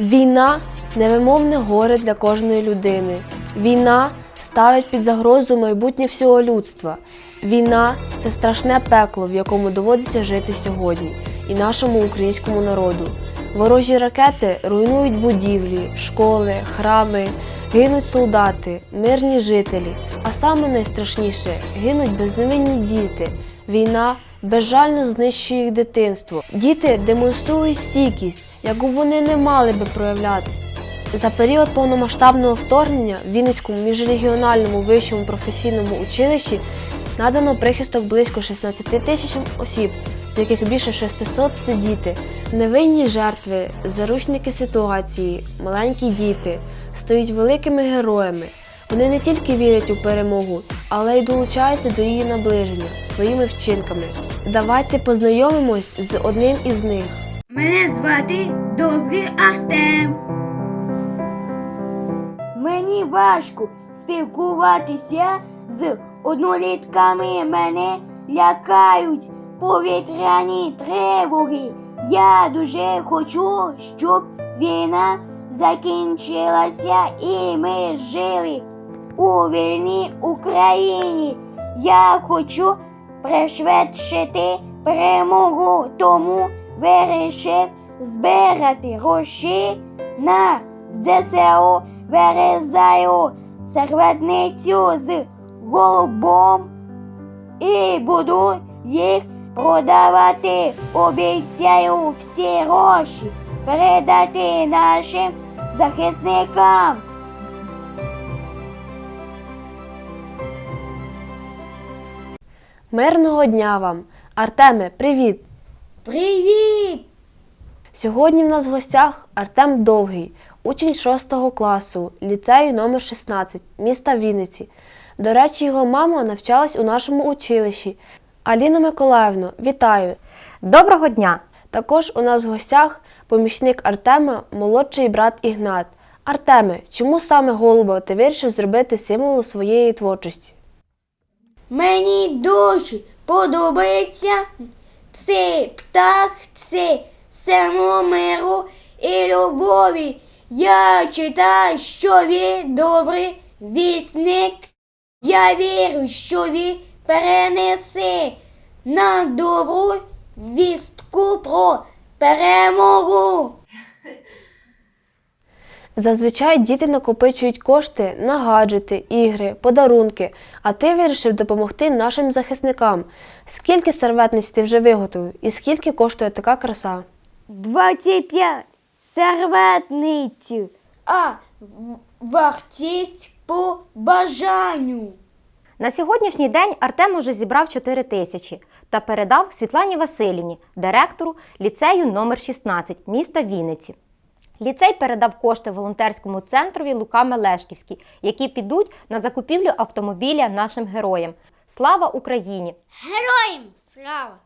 Війна невимовне горе для кожної людини. Війна ставить під загрозу майбутнє всього людства. Війна це страшне пекло, в якому доводиться жити сьогодні, і нашому українському народу. Ворожі ракети руйнують будівлі, школи, храми, гинуть солдати, мирні жителі. А саме найстрашніше гинуть безневинні діти. Війна безжально знищує їх дитинство. Діти демонструють стійкість, яку вони не мали би проявляти. За період повномасштабного вторгнення в Вінницькому міжрегіональному вищому професійному училищі надано прихисток близько 16 тисячам осіб, з яких більше 600 – це діти. Невинні жертви, заручники ситуації, маленькі діти стають великими героями. Вони не тільки вірять у перемогу, але й долучаються до її наближення своїми вчинками. Давайте познайомимось з одним із них. Мене звати Добрий Артем. Мені важко спілкуватися з однолітками. Мене лякають повітряні тривоги. Я дуже хочу, щоб війна закінчилася і ми жили у вільній Україні. Я хочу пришвидшити перемогу, тому вирішив збирати гроші на ЗСУ, вирізаю серветницю з голубом і буду їх продавати. Обіцяю всі гроші передати нашим захисникам. Мирного дня вам! Артеме, привіт! Привіт! Сьогодні в нас в гостях Артем Довгий, учень 6 класу, ліцею номер 16 міста Вінниці. До речі, його мама навчалась у нашому училищі. Аліна Миколаївна, вітаю! Доброго дня! Також у нас в гостях помічник Артема, молодший брат Ігнат. Артеме, чому саме голуба ти вирішив зробити символом своєї творчості? Мені дуже подобається цей птах, це символ миру і любові. Я читаю, що він добрий вісник. Я вірю, що він перенесе нам добру вістку про перемогу. Зазвичай діти накопичують кошти на гаджети, ігри, подарунки, а ти вирішив допомогти нашим захисникам. Скільки серветниць ти вже виготовив і скільки коштує така краса? 25 серветниць, а вартість по бажанню. На сьогоднішній день Артем уже зібрав 4 тисячі та передав Світлані Василівні, директору ліцею номер 16 міста Вінниці. Ліцей передав кошти волонтерському центрові Лука Мелешківський, які підуть на закупівлю автомобіля нашим героям. Слава Україні! Героям слава!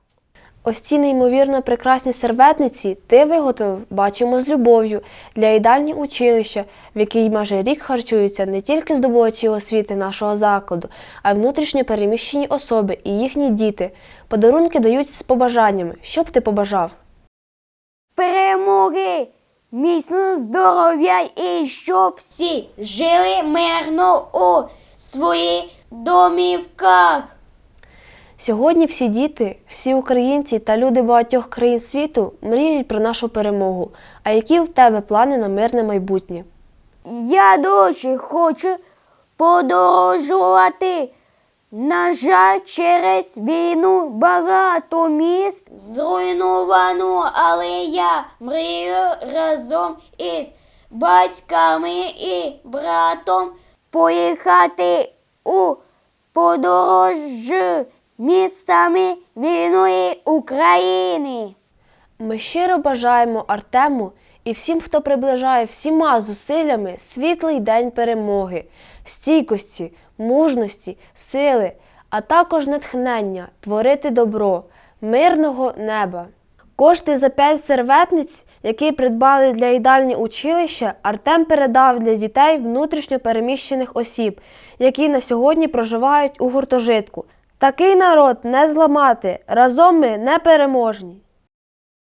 Ось ці неймовірно прекрасні серветниці ти виготовив, бачимо з любов'ю для їдальні училища, в якій майже рік харчуються не тільки здобувачі освіти нашого закладу, а й внутрішньо переміщені особи і їхні діти. Подарунки дають з побажаннями. Що б ти побажав? Перемоги, міцного здоров'я і щоб всі жили мирно у своїх домівках. Сьогодні всі діти, всі українці та люди багатьох країн світу мріють про нашу перемогу. А які в тебе плани на мирне майбутнє? Я дуже хочу подорожувати. На жаль, через війну багато міст зруйновано, але я мрію разом із батьками і братом поїхати у подорож містами вільної України. Ми щиро бажаємо Артему і всім, хто приближає всіма зусиллями світлий день перемоги, стійкості, мужності, сили, а також натхнення творити добро, мирного неба. Кошти за п'ять серветниць, які придбали для їдальні училища, Артем передав для дітей внутрішньо переміщених осіб, які на сьогодні проживають у гуртожитку. Такий народ не зламати, разом ми непереможні.